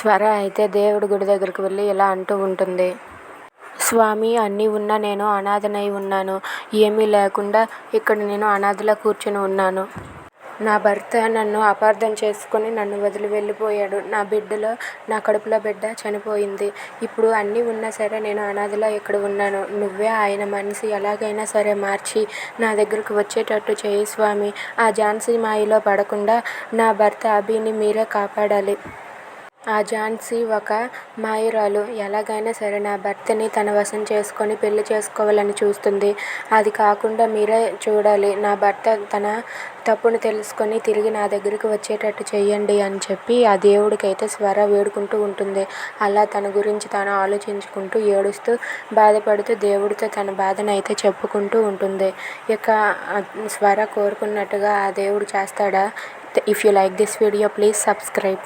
స్వర అయితే దేవుడి గుడి దగ్గరికి వెళ్ళి ఇలా అంటూ ఉంటుంది. స్వామి అన్నీ ఉన్నా నేను అనాథనై ఉన్నాను. ఏమీ లేకుండా ఇక్కడ నేను అనాథలా కూర్చొని ఉన్నాను. నా భర్త నన్ను అపార్థం చేసుకొని నన్ను వదిలి వెళ్ళిపోయాడు. నా బిడ్డలో నా కడుపులో బిడ్డ చనిపోయింది. ఇప్పుడు అన్నీ ఉన్నా సరే నేను అనాథలో ఇక్కడ ఉన్నాను. నువ్వే ఆయన మనిషి. ఎలాగైనా సరే మార్చి నా దగ్గరకు వచ్చేటట్టు చేయి స్వామి. ఆ ఝాన్సీ మాయలో పడకుండా నా భర్త అభిని మీరే కాపాడాలి. ఆ ఝాన్సీ ఒక మాయురాలు. ఎలాగైనా సరే నా భర్తని తన వశం చేసుకొని పెళ్ళి చేసుకోవాలని చూస్తుంది. అది కాకుండా మీరే చూడాలి. నా భర్త తన తప్పును తెలుసుకొని తిరిగి నా దగ్గరికి వచ్చేటట్టు చేయండి అని చెప్పి ఆ దేవుడికైతే స్వర వేడుకుంటూ ఉంటుంది. అలా తన గురించి తాను ఆలోచించుకుంటూ ఏడుస్తూ బాధపడుతూ దేవుడితో తన బాధను అయితే చెప్పుకుంటూ ఉంటుంది. ఇక స్వర కోరుకున్నట్టుగా ఆ దేవుడు చేస్తాడా? If you like this video please subscribe